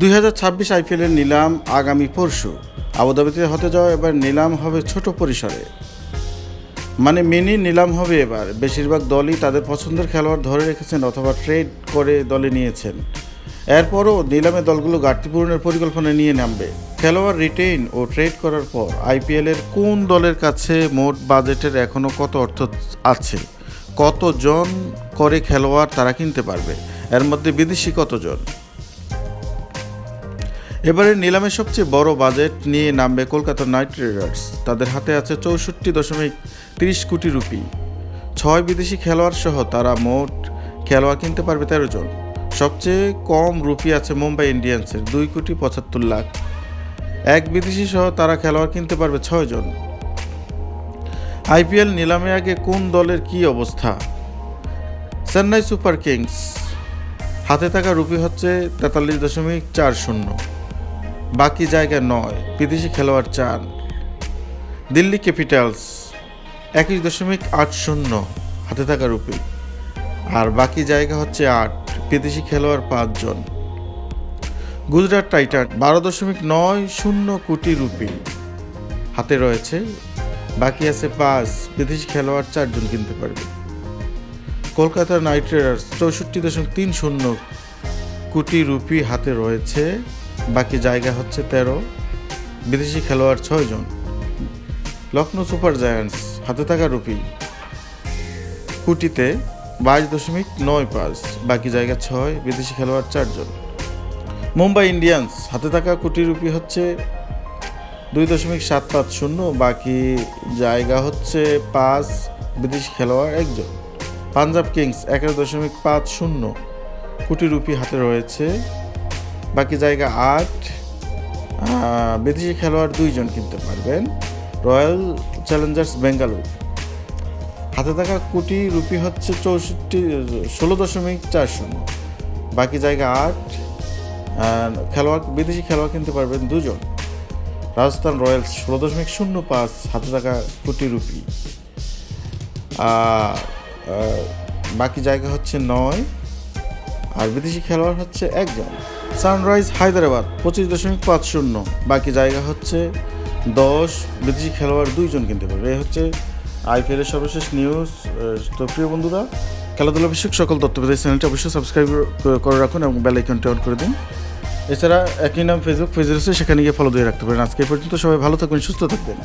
দুই হাজার ছাব্বিশ আইপিএলের নিলাম আগামী পরশু। আবুধাবিতে হতে যাওয়া এবার নিলাম হবে ছোট পরিসরে। মানে মিনি নিলাম হবে এবার। বেশিরভাগ দলই তাদের পছন্দের খেলোয়াড় ধরে রেখেছেন অথবা ট্রেড করে দলে নিয়েছেন। এরপরও নিলামে দলগুলো ঘাটতি পূরণের পরিকল্পনা নিয়ে নামবে। খেলোয়াড় রিটেইন ও ট্রেড করার পর আইপিএলের কোন দলের কাছে মোট বাজেটের এখনও কত অর্থ আছে? কতজন করে খেলোয়াড় তারা কিনতে পারবে? এর মধ্যে বিদেশি কতজন? এবারে নিলামে সবচেয়ে বড় বাজেট নিয়ে নামবে কলকাতা নাইট রাইডার্স। তাদের হাতে আছে চৌষট্টি দশমিক তিরিশ কোটি রুপি। ছয় বিদেশি খেলোয়াড় সহ তারা মোট খেলোয়াড় কিনতে পারবে তেরো জন। সবচেয়ে কম রুপি আছে মুম্বাই ইন্ডিয়ান্সের দুই কোটি পঁচাত্তর লাখ। এক বিদেশি সহ তারা খেলোয়াড় কিনতে পারবে ছয় জন। আইপিএল নিলামে আগে কোন দলের কি অবস্থা? Chennai Super Kings. হাতে থাকা রুপি হচ্ছে তেতাল্লিশ দশমিক চার শূন্য। বাকি জায়গা নয়, বিদেশি খেলোয়াড় চান। দিল্লি ক্যাপিটালস একুশ দশমিক আট শূন্য হাতে থাকা রুপি। আর বাকি জায়গা হচ্ছে আট, বিদেশি খেলোয়াড় পাঁচজন। গুজরাট টাইটান বারো দশমিক নয় শূন্য কোটি রুপি। হাতে রয়েছে, বাকি আছে পাঁচ, বিদেশি খেলোয়াড় চারজন কিনতে পারবে। কলকাতা নাইট রাইডার্স চৌষট্টি দশমিক তিন শূন্য কোটি রুপি হাতে রয়েছে বাকি জায়গা হচ্ছে তেরো। বিদেশি খেলোয়াড় ছয়জন। লখনৌ সুপার জায়ান্টস হাতে থাকা রুপি। কুটিতে বাইশ দশমিক নয় পাঁচ, বাকি জায়গা ছয়, বিদেশি খেলোয়াড় চারজন। মুম্বাই ইন্ডিয়ান্স হাতে থাকা কোটি রুপি হচ্ছে দুই দশমিক সাত পাঁচ শূন্য, বাকি জায়গা হচ্ছে পাঁচ, বিদেশি খেলোয়াড় একজন। পাঞ্জাব কিংস এগারো দশমিক পাঁচ শূন্য। কোটি রুপি হাতে রয়েছে বাকি জায়গা আট বিদেশি খেলোয়াড় দুইজন কিনতে পারবেন। Royal Challengers Bengaluru. হাতে থাকা কোটি রুপি হচ্ছে চৌষট্টি, ষোলো দশমিক চার শূন্য। বাকি জায়গা আট খেলোয়াড়, বিদেশি খেলোয়াড় কিনতে পারবেন দুজন। রাজস্থান রয়্যালস ষোলো দশমিক শূন্য পাঁচ, হাতে থাকা কোটি রুপি। বাকি জায়গা হচ্ছে নয়, আর বিদেশি খেলোয়াড় হচ্ছে একজন। সানরাইজ হায়দ্রাবাদ পঁচিশ দশমিক পাঁচ শূন্য। বাকি জায়গা হচ্ছে দশ, বিদেশি খেলোয়াড় দুইজন কিনতে পারবে। এই হচ্ছে আইপিএলের সর্বশেষ নিউজ। তো প্রিয় বন্ধুরা, খেলাধুলা বিষয়ক সকল তথ্য পেতে চ্যানেলটি অবশ্যই সাবস্ক্রাইব করে রাখুন এবং বেল আইকনটি অন করে দিন। এছাড়া একই নাম ফেসবুক পেজ রয়েছে, সেখানে গিয়ে ফলো দিয়ে রাখতে পারেন। আজকে পর্যন্ত সবাই ভালো থাকবেন, সুস্থ থাকবেন।